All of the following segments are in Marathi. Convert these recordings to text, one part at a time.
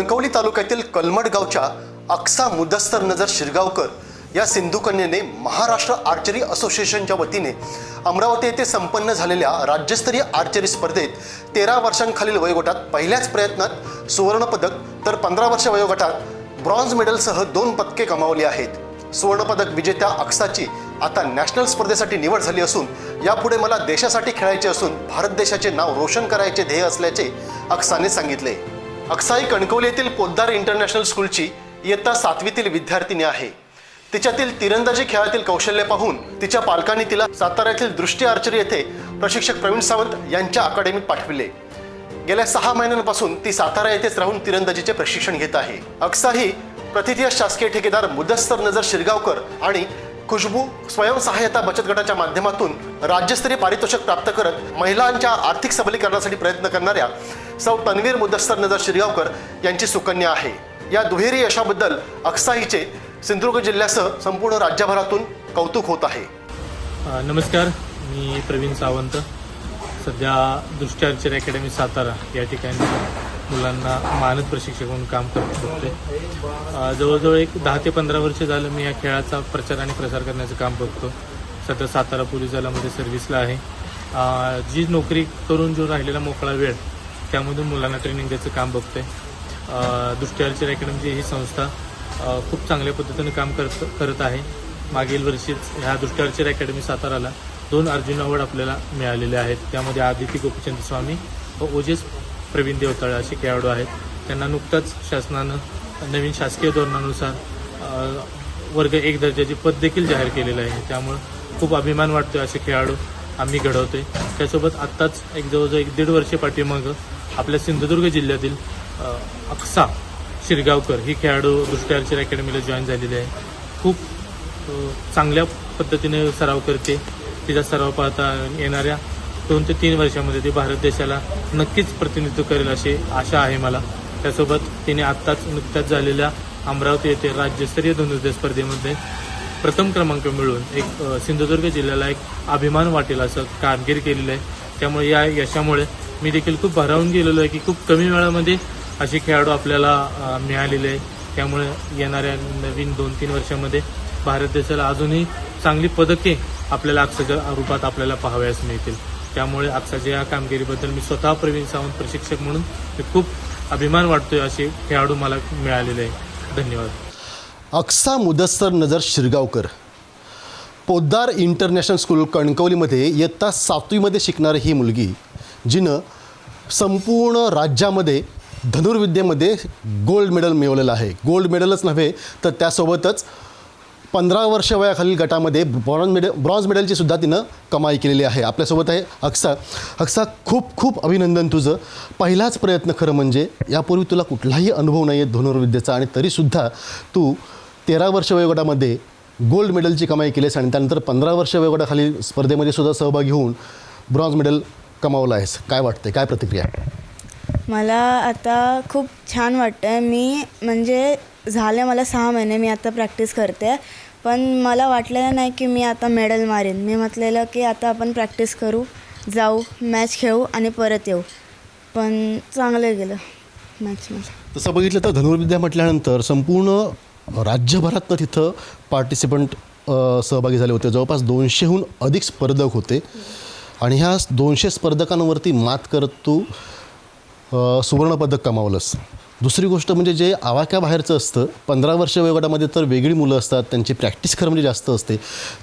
कणकवली तालुक्यातील कलमड गावच्या अक्सा मुदस्तर नजर शिरगावकर या सिंधुकन्येने महाराष्ट्र आर्चरी असोसिएशनच्या वतीने अमरावती येथे संपन्न झालेल्या राज्यस्तरीय आर्चरी स्पर्धेत तेरा वर्षांखालील वयोगटात पहिल्याच प्रयत्नात सुवर्णपदक तर पंधरा वर्ष वयोगटात ब्रॉन्झ मेडलसह दोन पदके कमावली आहेत. सुवर्णपदक विजेत्या अक्साची आता नॅशनल स्पर्धेसाठी निवड झाली असून यापुढे मला देशासाठी खेळायचे असून भारत देशाचे नाव रोशन करायचे ध्येय असल्याचे अक्साने सांगितले. अक्साई कणकवली येथील पोद्दार इंटरनॅशनल स्कूलची इयत्ता सातवीतील विद्यार्थिनी आहे. तिच्यातील तिरंदाजी खेळातील कौशल्य पाहून तिच्या पालकांनी तिला साताऱ्यातील दृष्टी आर्चरी येथे प्रशिक्षक प्रवीण सावंत यांच्या अकादमीत पाठविले. गेल्या सहा महिन्यांपासून ती सातारा येथेच राहून तिरंदाजीचे प्रशिक्षण घेत आहे. अक्सा ही शासकीय ठेकेदार मुदस्तर नजर शिरगावकर आणि खुशबू स्वयंसहाय्यता बचत गटाच्या माध्यमातून राज्यस्तरीय पारितोषिक प्राप्त करत महिलांच्या आर्थिक सबलीकरणासाठी प्रयत्न करणाऱ्या सौ तन्वीर मुदस्तर नजर शिरगावकर यांची सुकन्या आहे. या दुहेरी यशाबद्दल अक्सा हिचे सिंधुदुर्ग जिल्ह्यासह संपूर्ण राज्यभरातून कौतुक होत आहे. नमस्कार मी प्रवीण सावंत. सध्या दृष्टी आर्चरी अकॅडमी सातारा या ठिकाणी मुलांना मानद प्रशिक्षक म्हणून काम करत होते जवळजवळ एक दहा ते पंधरा वर्ष झालं मी या खेळाचा प्रचार आणि प्रसार करण्याचं काम बघतो. सध्या सातारा पोलीस दलामध्ये सर्व्हिसला आहे. जी नोकरी करून जो राहिलेला मोकळा वेळ त्यामधून मुलांना ट्रेनिंग द्यायचं काम बघते अ, अकॅडमीची ही संस्था खूप चांगल्या पद्धतीने काम करत करत आहे. मागील वर्षीच ह्या दृष्टी अकॅडमी साताराला दोन अर्जुन अवॉर्ड आपल्याला मिळालेले आहेत. त्यामध्ये आदिती गोपीचंद स्वामी व ओजेस प्रवीण देवताळे असे खेळाडू आहेत. त्यांना नुकताच शासनानं नवीन शासकीय धोरणानुसार वर्ग एक दर्जाचे पद देखील जाहीर केलेलं आहे. त्यामुळं खूप अभिमान वाटतो असे खेळाडू आम्ही घडवतोय. त्यासोबत आत्ताच एक जवळजवळ एक दीड वर्षे पाठीमागं आपल्या सिंधुदुर्ग जिल्ह्यातील अक्सा शिरगावकर ही खेळाडू दृष्टी आर्चरी अकॅडमीला जॉईन झालेली आहे. खूप चांगल्या पद्धतीने सराव करते. तिचा सराव पाहता येणाऱ्या दोन ते तीन वर्षामध्ये ती भारत देशाला नक्कीच प्रतिनिधित्व करेल अशी आशा आहे मला. त्यासोबत तिने आत्ताच नुकत्याच झालेल्या अमरावती येथे राज्यस्तरीय धनुर्धर स्पर्धेमध्ये प्रथम क्रमांक मिळवून एक सिंधुदुर्ग जिल्ह्याला एक अभिमान वाटेल असं कामगिरी केलेलं आहे. त्यामुळे या यशामुळे मी देखील खूप भारावून गेलेलो आहे की खूप कमी वेळामध्ये असे खेळाडू आपल्याला मिळालेले आहे त्यामुळे येणाऱ्या नवीन दोन तीन वर्षामध्ये भारत देशाला अजूनही चांगली पदके आपल्याला अक्षाच्या रूपात आपल्याला पाहावयास मिळतील. त्यामुळे अक्षाच्या या कामगिरीबद्दल मी स्वतः प्रवीण सावंत प्रशिक्षक म्हणून मी खूप अभिमान वाटतोय असे खेळाडू मला मिळालेले आहे धन्यवाद. अक्सा मुदस्तर नजर शिरगावकर. पोद्दार इंटरनॅशनल स्कूल कणकवलीमध्ये इयत्ता सातवीमध्ये शिकणारी ही मुलगी जिनं संपूर्ण राज्यामध्ये धनुर्विद्येमध्ये गोल्ड मेडल मिळवलेलं आहे. गोल्ड मेडलच नव्हे तर त्यासोबतच पंधरा वर्ष वयाखालील गटामध्ये ब्रॉन्ज मेडल ब्रॉन्झ मेडलची सुद्धा तिनं कमाई केलेली आहे. आपल्यासोबत आहे अक्सा. अक्सा खूप खूप अभिनंदन तुझं. पहिलाच प्रयत्न खरं म्हणजे यापूर्वी तुला कुठलाही अनुभव नाही आहे धनुर्विद्येचा आणि तरीसुद्धा तू तेरा वर्ष वयोगटामध्ये गोल्ड मेडलची कमाई केलीस आणि त्यानंतर पंधरा वर्ष वयोगटाखाली स्पर्धेमध्ये सुद्धा सहभागी होऊन ब्रॉन्झ मेडल कमावलं आहेस? काय वाटते काय प्रतिक्रिया? मला आता खूप छान वाटतं आहे मी म्हणजे झाले मला सहा महिने मी आता प्रॅक्टिस करते. पण मला वाटलेलं नाही की मी आता मेडल मारेन. मी म्हटलेलं की आता आपण प्रॅक्टिस करू जाऊ मॅच खेळू आणि परत येऊ. पण चांगलं गेलं मॅचमध्ये तसं बघितलं तर धनुर्विद्या म्हटल्यानंतर संपूर्ण राज्यभरातनं तिथं पार्टिसिपंट सहभागी झाले होते. जवळपास दोनशेहून अधिक स्पर्धक होते. आणि ह्या दोनशे स्पर्धकांवरती मात करत तू सुवर्णपदक कमावलंस. दुसरी गोष्ट म्हणजे जे आवाक्याबाहेरचं असतं पंधरा वर्ष वयोगटामध्ये तर वेगळी मुलं असतात त्यांची प्रॅक्टिस खरं म्हणजे जास्त असते.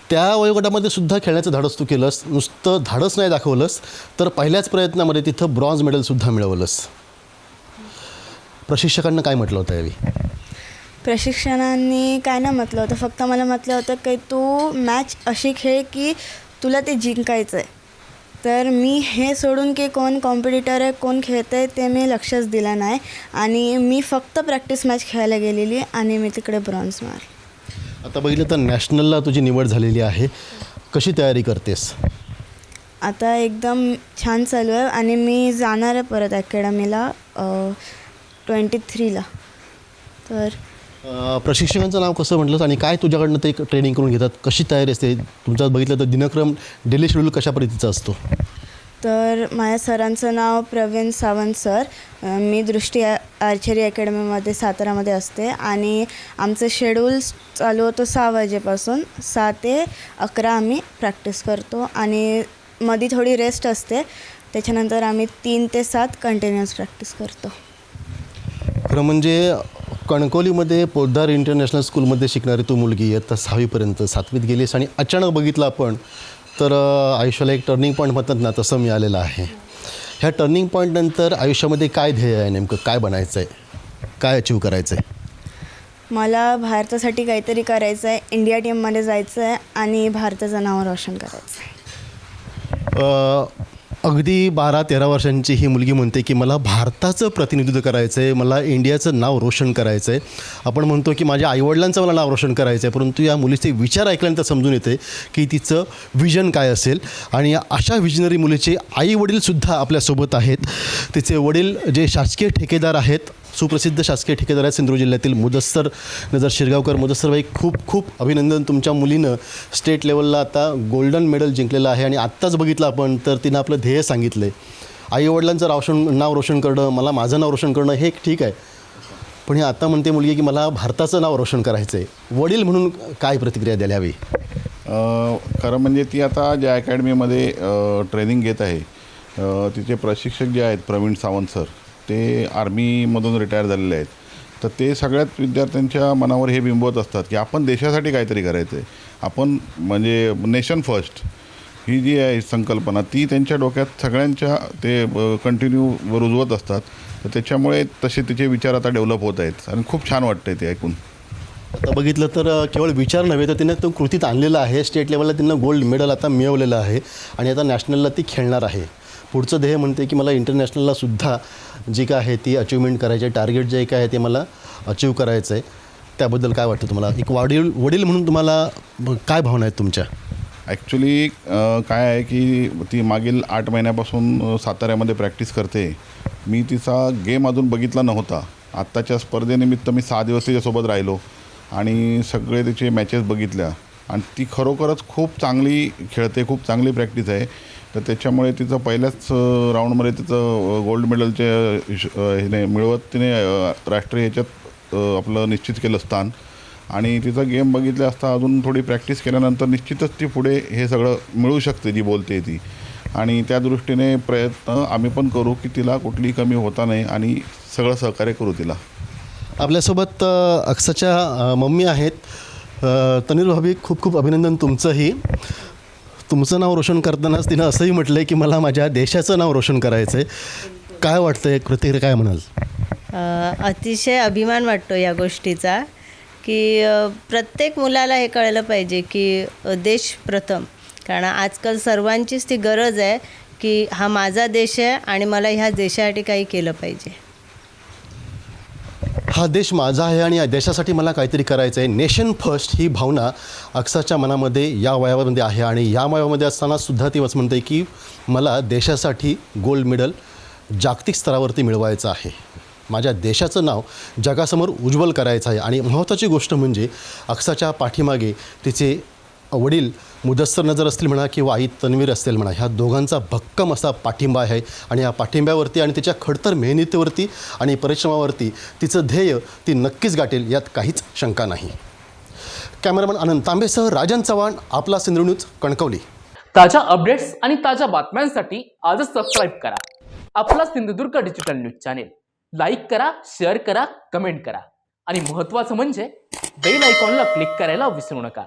त्या वयोगटामध्ये सुद्धा खेळण्याचं धाडस तू केलंस नुसतं धाडस नाही दाखवलंस तर पहिल्याच प्रयत्नामध्ये तिथं ब्रॉन्झ मेडलसुद्धा मिळवलंस. प्रशिक्षकांना काय म्हटलं होतं यावेळी? प्रशिक्षणांनी काय ना म्हटलं होतं फक्त मला म्हटलं होतं की तू मॅच अशी खेळ की तुला ते जिंकायचं आहे तर मी हे सोडून की कोण कॉम्पिटिटर आहे कोण खेळतं आहे ते मी लक्षच दिलं नाही. आणि मी फक्त प्रॅक्टिस मॅच खेळायला गेलेली आणि मी तिकडे ब्रॉन्झ मार आता बघितलं तर नॅशनलला तुझी निवड झालेली आहे. कशी तयारी करतेस? आता एकदम छान चालू आहे आणि मी जाणार आहे परत अकॅडमीला ट्वेंटी थ्रीला तर प्रशिक्षकांचं नाव कसं म्हटलंस आणि काय तुझ्याकडनं ते ट्रेनिंग करून घेतात? कशी तयारी असते? तुमचं बघितलं तर दिनक्रम डेली शेड्यूल कशा पद्धतीचा असतो? तर माझ्या सरांचं नाव प्रवीण सावंत सर. मी दृष्टी आर्चरी अकॅडमीमध्ये सातारामध्ये असते आणि आमचं शेड्यूल चालू होतं सहा वाजेपासून. सहा ते अकरा आम्ही प्रॅक्टिस करतो आणि मध्ये थोडी रेस्ट असते. त्याच्यानंतर आम्ही तीन ते सात कंटिन्युअस प्रॅक्टिस करतो. खरं म्हणजे कणकवलीमध्ये पोद्दार इंटरनॅशनल स्कूलमध्ये शिकणारी तू मुलगी इयत्ता सहावीपर्यंत सातवीत गेलीस आणि अचानक बघितलं आपण तर आयुष्याला एक टर्निंग पॉईंट म्हणतात ना तसं मिळालेलं आहे. ह्या टर्निंग पॉईंटनंतर आयुष्यामध्ये काय ध्येय आहे नेमकं? काय बनायचं आहे काय अचीव करायचं आहे मला भारतासाठी काहीतरी करायचं आहे इंडिया टीममध्ये जायचं आहे आणि भारताचं नाव रोशन करायचं आहे अगदी बारा तेरा वर्षांची ही मुलगी म्हणते की मला भारताचं प्रतिनिधित्व करायचं आहे मला इंडियाचं नाव रोशन करायचं आहे आपण म्हणतो की माझ्या आईवडिलांचं मला नाव रोशन करायचं आहे परंतु या मुलीचे विचार ऐकल्यानंतर समजून येते की तिचं विजन काय असेल. आणि या अशा विजनरी मुलीचे आईवडीलसुद्धा आपल्यासोबत आहेत. तिचे वडील जे शासकीय ठेकेदार आहेत सुप्रसिद्ध शासकीय ठेकेदार आहेत सिंधुदुर्ग जिल्ह्यातील मुदस्सर नजर शिरगावकर. मुदस्सरबाई खूप खूप अभिनंदन तुमच्या मुलीनं. स्टेट लेवलला आता गोल्डन मेडल जिंकलेलं आहे आणि आत्ताच बघितलं आपण तर तिनं आपलं ध्येय सांगितलं आहे आईवडिलांचं रोशन नाव रोशन करणं मला माझं नाव रोशन करणं हे ठीक आहे. पण हे आता म्हणते मुलगी की मला भारताचं नाव रोशन करायचं आहे वडील म्हणून काय प्रतिक्रिया द्यायला हवी? खरं म्हणजे ती आता ज्या अकॅडमीमध्ये ट्रेनिंग घेत आहे तिचे प्रशिक्षक जे आहेत प्रवीण सावंत सर ते आर्मीमधून रिटायर झालेले आहेत. तर ते सगळ्याच विद्यार्थ्यांच्या मनावर हे बिंबवत असतात की आपण देशासाठी काहीतरी करायचं आहे आपण म्हणजे नेशन फर्स्ट ही जी आहे संकल्पना ती त्यांच्या डोक्यात सगळ्यांच्या ते कंटिन्यू रुजवत असतात. तर त्याच्यामुळे तसे तिचे विचार आता डेव्हलप होत आहेत आणि खूप छान वाटतं ते ऐकून. आता बघितलं तर केवळ विचार नव्हे तर तिने तो कृतीत आणलेला आहे. स्टेट लेवलला तिनं गोल्ड मेडल आता मिळवलेलं आहे. आणि आता नॅशनलला ती खेळणार आहे. पुढचं ध्येय म्हणते की मला इंटरनॅशनलला सुद्धा जी काय आहे ती अचिव्हमेंट करायची आहे. टार्गेट जे काय आहे ते मला अचीव करायचं आहे. त्याबद्दल काय वाटतं तुम्हाला? एक वडील वडील म्हणून तुम्हाला ब- काय भावना आहेत तुमच्या? ॲक्च्युली काय आहे की ती मागील आठ महिन्यापासून साताऱ्यामध्ये प्रॅक्टिस करते. मी तिचा गेम अजून बघितला नव्हता. आत्ताच्या स्पर्धेनिमित्त मी सहा दिवस तिच्यासोबत राहिलो आणि सगळे तिचे मॅचेस बघितल्या. आणि ती खरोखरच खूप चांगली खेळते खूप चांगली प्रॅक्टिस आहे. तर त्याच्यामुळे तिचं पहिल्याच राऊंडमध्ये तिचं गोल्ड मेडलच्या हिने मिळवत तिने राष्ट्रीय ह्याच्यात आपलं निश्चित केलं स्थान. आणि तिचा गेम बघितले असता अजून थोडी प्रॅक्टिस केल्यानंतर निश्चितच ती पुढे हे सगळं मिळू शकते जी बोलते ती. आणि त्या दृष्टीने प्रयत्न आम्ही पण करू की तिला कुठलीही कमी होता नाही आणि सगळं सहकार्य करू तिला. आपल्यासोबत अक्षाच्या मम्मी आहेत. अ, तनीर भाभी खूप खूप अभिनंदन तुमचंही. तुमचं नाव रोशन करतानाच तिनं असंही म्हटलं आहे की मला माझ्या देशाचं नाव रोशन करायचं आहे काय वाटतं आहे प्रतिक्रिया काय म्हणाल? अतिशय अभिमान वाटतो या गोष्टीचा की प्रत्येक मुलाला हे कळलं पाहिजे की देश प्रथम. कारण आजकाल सर्वांचीच ती गरज आहे की हा माझा देश आहे आणि मला ह्या देशासाठी काही केलं पाहिजे. हा देश माझा आहे आणि या देशासाठी मला काहीतरी करायचं आहे नेशन फर्स्ट ही भावना अक्षाच्या मनामध्ये या वयामध्ये आहे आणि या वयामध्ये असताना सुद्धा ती असं म्हणते की मला देशासाठी गोल्ड मेडल जागतिक स्तरावरती मिळवायचं आहे. माझ्या देशाचं नाव जगासमोर उज्ज्वल करायचं आहे. आणि महत्त्वाची गोष्ट म्हणजे अक्षाच्या पाठीमागे तिचे वडील मुदस्सर नजर असतील म्हणा किंवा आई तन्वीर असतील म्हणा ह्या दोघांचा भक्कम असा पाठिंबा आहे. आणि या पाठिंब्यावरती आणि तिच्या खडतर मेहनतीवरती आणि परिश्रमावरती तिचं ध्येय ती नक्कीच गाठेल यात काहीच शंका नाही. कॅमेरामन आनंद तांबेसह राजन चव्हाण आपला सिंधू न्यूज कणकवली. ताज्या अपडेट्स आणि ताज्या बातम्यांसाठी आजच सबस्क्राईब करा. आपला Sindhudurg digital news channel. Like करा शेअर करा कमेंट करा. आणि महत्त्वाचं म्हणजे बेल आयकॉनला क्लिक करायला विसरू नका.